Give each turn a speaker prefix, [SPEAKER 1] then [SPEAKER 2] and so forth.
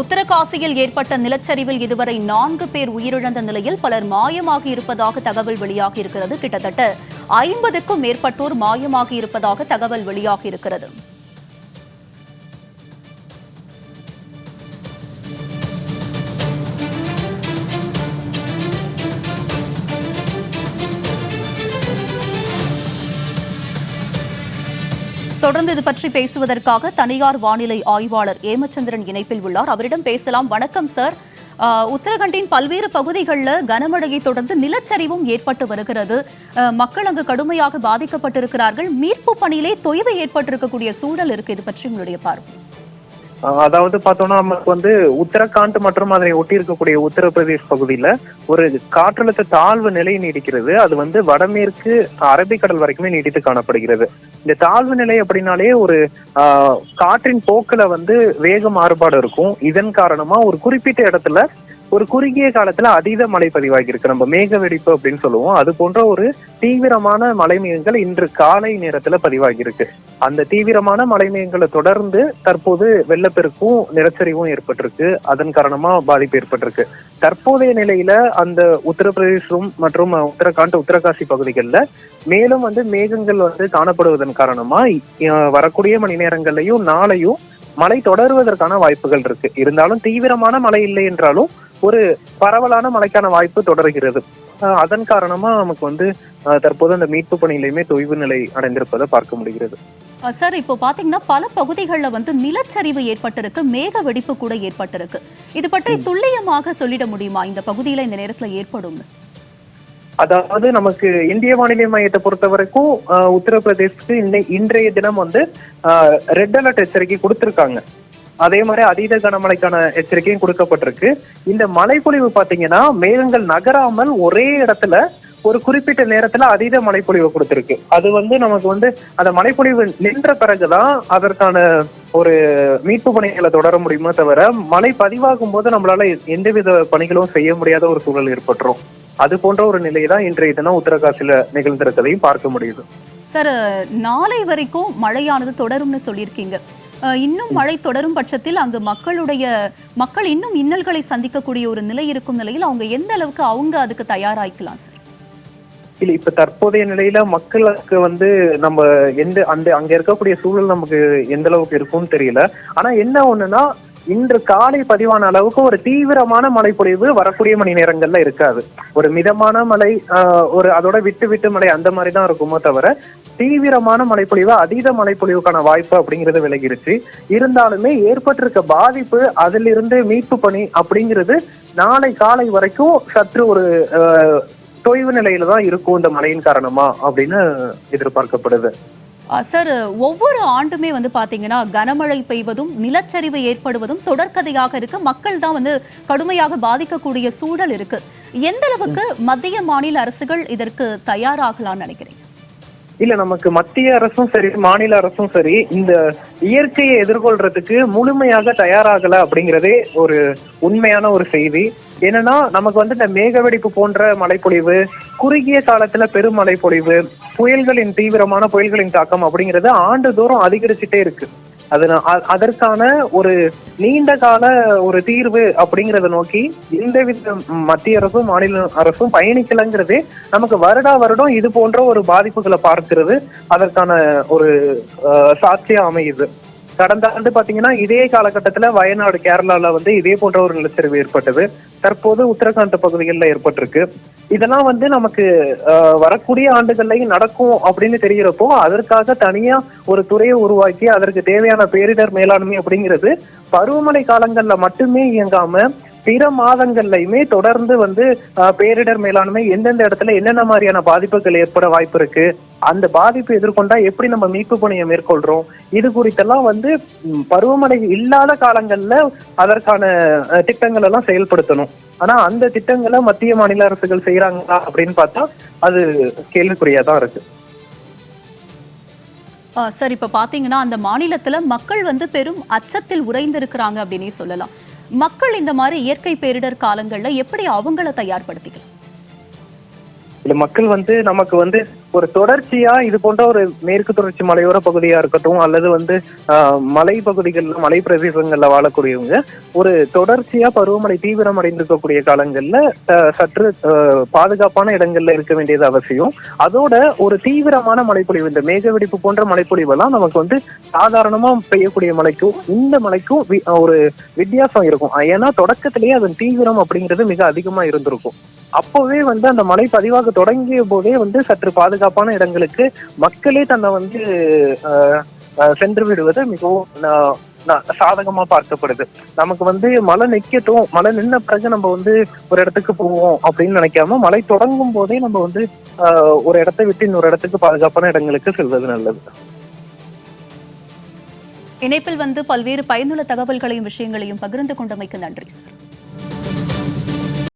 [SPEAKER 1] உத்தரகாசியில் ஏற்பட்ட நிலச்சரிவில் இதுவரை நான்கு பேர் உயிரிழந்த நிலையில் பலர் மாயமாகி இருப்பதாக தகவல் வெளியாகி இருக்கிறது. கிட்டத்தட்ட ஐம்பதுக்கும் மேற்பட்டோர் மாயமாகி இருப்பதாக தகவல் வெளியாகி இருக்கிறது. தொடர்ந்து இது பற்றி பேசுவதற்காக தனியார் வானிலை ஆய்வாளர் ஏமச்சந்திரன் இணைப்பில் உள்ளார். அவரிடம் பேசலாம். வணக்கம் சார். ஆஹ், உத்தரகண்டின் பல்வேறு பகுதிகளில் கனமழையை தொடர்ந்து நிலச்சரிவும் ஏற்பட்டு வருகிறது. மக்கள் அங்கு கடுமையாக பாதிக்கப்பட்டிருக்கிறார்கள். மீட்பு பணியிலே தொய்வு ஏற்பட்டிருக்கக்கூடிய சூழல் இருக்கு. இது பற்றி உங்களுடைய பார்வை.
[SPEAKER 2] அதாவது பார்த்தோம்னா நமக்கு வந்து உத்தரகாண்ட் மற்றும் அதனை ஒட்டி இருக்கக்கூடிய உத்தரப்பிரதேஷ் பகுதியில ஒரு காற்றழுத்த தாழ்வு நிலை நீடிக்கிறது. அது வந்து வடமேற்கு அரபிக்கடல் வரைக்குமே நீடித்து காணப்படுகிறது. இந்த தாழ்வு நிலை அப்படின்னாலே ஒரு ஆஹ், காற்றின் போக்குல வந்து வேக மாறுபாடு இருக்கும். இதன் காரணமா ஒரு குறிப்பிட்ட இடத்துல ஒரு குறுகிய காலத்துல அதீத மழை பதிவாகியிருக்கு. நம்ம மேக வெடிப்பு அப்படின்னு சொல்லுவோம். அது போன்ற ஒரு தீவிரமான மழை மேகங்கள் இன்று காலை நேரத்துல பதிவாகியிருக்கு. அந்த தீவிரமான மழை மேகங்களை தொடர்ந்து தற்போது வெள்ளப்பெருக்கும் நிலச்சரிவும் ஏற்பட்டிருக்கு. அதன் காரணமா பாதிப்பு ஏற்பட்டிருக்கு. தற்போதைய நிலையில அந்த உத்தரப்பிரதேசம் மற்றும் உத்தரகாண்ட் உத்தரகாசி பகுதிகளில் மேலும் வந்து மேகங்கள் வந்து காணப்படுவதன் காரணமா வரக்கூடிய மணி நேரங்கள்லயும் நாளையும் மழை தொடருவதற்கான வாய்ப்புகள் இருக்கு. இருந்தாலும் தீவிரமான மழை இல்லை என்றாலும் ஒரு பரவலான மழைக்கான வாய்ப்பு தொடர்கிறது. அதன் காரணமா நமக்கு வந்து தற்போது அந்த மீட்பு பணியிலுமே தொய்வு நிலை அடைந்திருப்பதை பார்க்க முடிகிறது.
[SPEAKER 1] சார் இப்போ பாத்தீங்கன்னா பல பகுதிகளில் வந்து நிலச்சரிவு ஏற்பட்டிருக்கு மேக வெடிப்பு கூட ஏற்பட்டிருக்கு. இது பற்றி துல்லியமாக சொல்லிட முடியுமா? இந்த பகுதியில இந்த நேரத்துல ஏற்படும்
[SPEAKER 2] அதாவது நமக்கு இந்திய வானிலை மையத்தை பொறுத்த வரைக்கும் உத்தரப்பிரதேசத்துக்கு இன்றைய தினம் வந்து ரெட் அலர்ட் எச்சரிக்கை கொடுத்திருக்காங்க. அதே மாதிரி அதீத கனமழைக்கான எச்சரிக்கையும் கொடுக்கப்பட்டிருக்கு. இந்த மழைப்பொழிவு பாத்தீங்கன்னா மேகங்கள் நகராமல் ஒரே இடத்துல ஒரு குறிப்பிட்ட நேரத்துல அதீத மழைப்பொழிவு கொடுத்திருக்கு. அது வந்து நமக்கு வந்து அந்த மழைப்பொழிவு நின்ற பிறகுதான் அதற்கான ஒரு மீட்பு பணிகளை தொடர முடியுமே தவிர மழை பதிவாகும் போது நம்மளால எந்தவித பணிகளும் செய்ய முடியாத ஒரு சூழல் ஏற்பட்டுரும். அது போன்ற ஒரு நிலை தான் இன்றைய தினம் உத்தரகாசியில நிகழ்ந்திருக்கதையும் பார்க்க முடியுது.
[SPEAKER 1] சார் நாளை வரைக்கும் மழையானது தொடரும்னு சொல்லியிருக்கீங்க. இன்னும் மழை தொடரும் பட்சத்தில் அங்கு மக்களுடைய மக்கள் இன்னும் இன்னல்களை சந்திக்கக்கூடிய ஒரு நிலை இருக்கும் நிலையில் அவங்க எந்த அளவுக்கு அவங்க அதுக்கு தயாராகிக்கலாம் சார்?
[SPEAKER 2] இல்ல இப்ப தற்போதைய நிலையில மக்களுக்கு வந்து நம்ம எந்த அந்த அங்க இருக்கக்கூடிய சூழல் நமக்கு எந்த அளவுக்கு இருக்கும்னு தெரியல. ஆனா என்ன ஒண்ணுன்னா இன்று காலை பதிவான அளவுக்கு ஒரு தீவிரமான மழைப்பொழிவு வரக்கூடிய மணி நேரங்கள்ல இருக்காது. ஒரு மிதமான மழை ஆஹ், ஒரு அதோட விட்டு விட்டு மழை அந்த மாதிரி தான் இருக்குமோ தவிர தீவிரமான மழைப்பொழிவு அதீத மழைப்பொழிவுக்கான வாய்ப்பு அப்படிங்கிறது விலகிருச்சு. இருந்தாலுமே ஏற்பட்டிருக்க பாதிப்பு அதிலிருந்து மீட்பு பணி அப்படிங்கிறது நாளை காலை வரைக்கும் சற்று ஒரு தொய்வு நிலையில தான் இருக்கும் இந்த மழையின் காரணமா அப்படின்னு எதிர்பார்க்கப்படுது.
[SPEAKER 1] சார் ஒவ்வொரு ஆண்டுமே வந்து பாத்தீங்கன்னா கனமழை பெய்வதும் நிலச்சரிவு ஏற்படுவதும் தொடர்கதையாக இருக்கு. மக்கள் தான் வந்து கடுமையாக பாதிக்கக்கூடிய சூழல் இருக்கு. எந்த அளவுக்கு மத்திய மாநில அரசுகள் இதற்கு தயாராகலாம்னு நினைக்கிறீங்க?
[SPEAKER 2] இல்ல நமக்கு மத்திய அரசும் சரி மாநில அரசும் சரி இந்த இயற்கையை எதிர்கொள்றதுக்கு முழுமையாக தயாராகல அப்படிங்கிறதே ஒரு உண்மையான ஒரு செய்தி. என்னன்னா நமக்கு வந்து இந்த மேகவெடிப்பு போன்ற மழைப்பொழிவு குறுகிய காலத்துல பெரும் மழைப்பொழிவு புயல்களின் தீவிரமான புயல்களின் தாக்கம் அப்படிங்கிறது ஆண்டுதோறும் அதிகரிச்சுட்டே இருக்கு. அது அ- அதற்கான ஒரு நீண்ட கால ஒரு தீர்வு அப்படிங்கறத நோக்கி எந்தவித மத்திய அரசும் மாநில அரசும் பயணிக்கலங்கிறதே நமக்கு வருடா வருடம் இது போன்ற ஒரு பாதிப்புகளை பார்க்கிறது. அதற்கான ஒரு அஹ், சாட்சியா அமையுது. கடந்த ஆண்டு பாத்தீங்கன்னா இதே காலகட்டத்துல வயநாடு கேரளால வந்து இதே போன்ற ஒரு நிலச்சரிவு ஏற்பட்டது. தற்போது உத்தரகாண்ட் பகுதிகளில் ஏற்பட்டிருக்கு. இதெல்லாம் வந்து நமக்கு வரக்கூடிய ஆண்டுகள்லையும் நடக்கும் அப்படின்னு தெரிகிறப்போ அதற்காக தனியா ஒரு துறையை உருவாக்கி அதற்கு தேவையான பேரிடர் மேலாண்மை அப்படிங்கிறது பருவமழை காலங்கள்ல மட்டுமே இயங்காம பிற மாதங்கள்லயுமே தொடர்ந்து வந்து பேரிடர் மேலாண்மை எந்தெந்த இடத்துல என்னென்ன மாதிரியான பாதிப்புகள் ஏற்பட வாய்ப்பு இருக்கு அந்த பாதிப்பு எதிர்கொண்டா எப்படி நம்ம மீட்பு பணியை மேற்கொள்றோம் இது குறித்தெல்லாம் வந்து பருவமழை இல்லாத காலங்கள்ல அதற்கான திட்டங்கள் எல்லாம் செயல்படுத்தணும். ஆனா அந்த திட்டங்களை மத்திய மாநில அரசுகள் செய்யறாங்களா அப்படின்னு பார்த்தா அது கேள்விக்குறியா தான் இருக்கு.
[SPEAKER 1] சார் இப்ப பாத்தீங்கன்னா அந்த மாநிலத்துல மக்கள் வந்து பெரும் அச்சத்தில் உறைந்திருக்கிறாங்க அப்படின்னே சொல்லலாம். மக்கள் இந்த மாதிரி இயற்கை பேரிடர் காலங்கள்ல எப்படி அவங்கள தயார்படுத்திக்கலாம்?
[SPEAKER 2] மக்கள் வந்து நமக்கு வந்து ஒரு தொடர்ச்சியா இது போன்ற ஒரு மேற்கு தொடர்ச்சி மலையோர பகுதியா இருக்கட்டும் அல்லது வந்து ஆஹ், மலை பகுதிகளில் மலை பிரதேசங்கள்ல வாழக்கூடியவங்க ஒரு தொடர்ச்சியா பருவமழை தீவிரம் அடைந்திருக்கக்கூடிய காலங்கள்ல சற்று பாதுகாப்பான இடங்கள்ல இருக்க வேண்டியது அவசியம். அதோட ஒரு தீவிரமான மழைப்பொழிவு இந்த மேக வெடிப்பு போன்ற மழைப்பொழிவெல்லாம் நமக்கு வந்து சாதாரணமா பெய்யக்கூடிய மழைக்கும் இந்த மழைக்கும் வி- ஒரு வித்தியாசம் இருக்கும். ஏன்னா தொடக்கத்திலேயே அதன் தீவிரம் அப்படிங்கிறது மிக அதிகமா இருந்திருக்கும். அப்போவே வந்து அந்த மழை பதிவாக தொடங்கிய போதே வந்து சற்று பாதுகாப்பான இடங்களுக்கு மக்களே தன்னை வந்து சென்று விடுவது மிகவும் சாதகமா பார்க்கப்படுது. நமக்கு வந்து மழை நிக்கட்டும் மழை நின்ன பிறகு நம்ம வந்து ஒரு இடத்துக்கு போவோம் அப்படின்னு நினைக்காம மழை தொடங்கும் போதே நம்ம வந்து ஆஹ், ஒரு இடத்தை விட்டு இன்னொரு இடத்துக்கு பாதுகாப்பான இடங்களுக்கு செல்வது நல்லது.
[SPEAKER 1] இணைப்பில் வந்து பல்வேறு பயனுள்ள தகவல்களையும் விஷயங்களையும் பகிர்ந்து கொண்டமைக்கு நன்றி சார்.